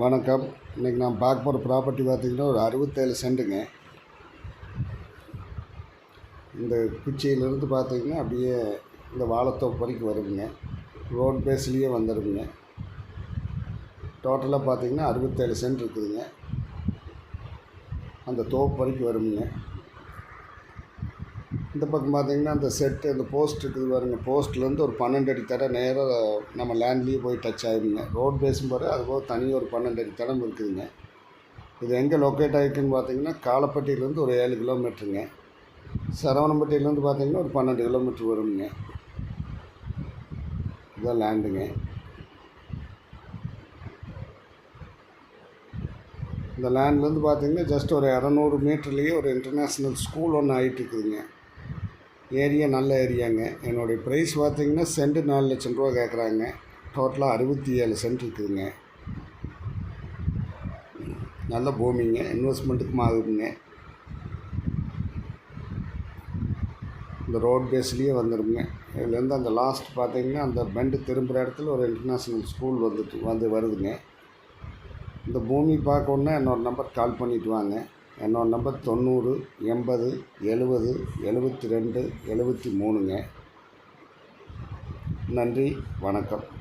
வணக்கம். இன்றைக்கி நான் பார்க்க போகிற ப்ராப்பர்ட்டி பார்த்திங்கன்னா ஒரு அறுபத்தேழு சென்ட்டுங்க இந்த குச்சியிலேருந்து பார்த்தீங்கன்னா அப்படியே இந்த வாழைத்தோப்பு வரைக்கும் வருதுங்க ரோட் பேஸ்லேயே வந்துடுங்க டோட்டலாக பார்த்தீங்கன்னா அறுபத்தேழு சென்ட் இருக்குதுங்க. அந்த தோப்பு வரைக்கும் வருங்க. இந்த பக்கம் பார்த்தீங்கன்னா அந்த செட்டு அந்த போஸ்ட் இருக்குது பாருங்க. போஸ்ட்லேருந்து ஒரு பன்னெண்டு அடி தடை நேராக நம்ம லேண்ட்லேயே போய் டச் ஆகிடுங்க ரோட் பேஸும் பாரு அதுபோக தனியாக ஒரு பன்னெண்டு அடி தடம் இருக்குதுங்க. இது எங்கே லொக்கேட் ஆகிருக்குன்னு பார்த்தீங்கன்னா காலப்பட்டியிலேருந்து ஒரு ஏழு கிலோமீட்டருங்க சரவணம்பட்டியிலேருந்து பார்த்தீங்கன்னா ஒரு பன்னெண்டு கிலோமீட்டர் வருங்க. இதுதான் லேண்டுங்க இந்த லேண்ட்லேருந்து பார்த்தீங்கன்னா ஜஸ்ட் ஒரு இரநூறு மீட்டர்லேயே ஒரு இன்டர்நேஷ்னல் ஸ்கூல் ஒன்று ஆகிட்டு இருக்குதுங்க. ஏரியா நல்ல ஏரியாங்க. என்னுடைய ப்ரைஸ் பார்த்திங்கன்னா சென்ட் நாலு லட்சம் ரூபா கேட்குறாங்க. டோட்டலாக அறுபத்தி ஏழு சென்ட் இருக்குதுங்க. நல்ல பூமிங்க. இன்வெஸ்ட்மெண்ட்டுக்கும் ஆகுதுங்க. இந்த ரோட் பேஸ்லேயே வந்துடுங்க இதுலேருந்து அந்த லாஸ்ட் பார்த்தீங்கன்னா அந்த பெண்டு திரும்புகிற இடத்துல ஒரு இன்டர்நேஷ்னல் ஸ்கூல் வந்துட்டு வந்து வருதுங்க. இந்த பூமி பார்க்கணுன்னா என்னோடய நம்பர் கால் பண்ணிவிட்டு வாங்க. என்னோட நம்பர் தொண்ணூறு எண்பது எழுபது எழுபத்தி ரெண்டு எழுபத்தி மூணுங்க. நன்றி வணக்கம்.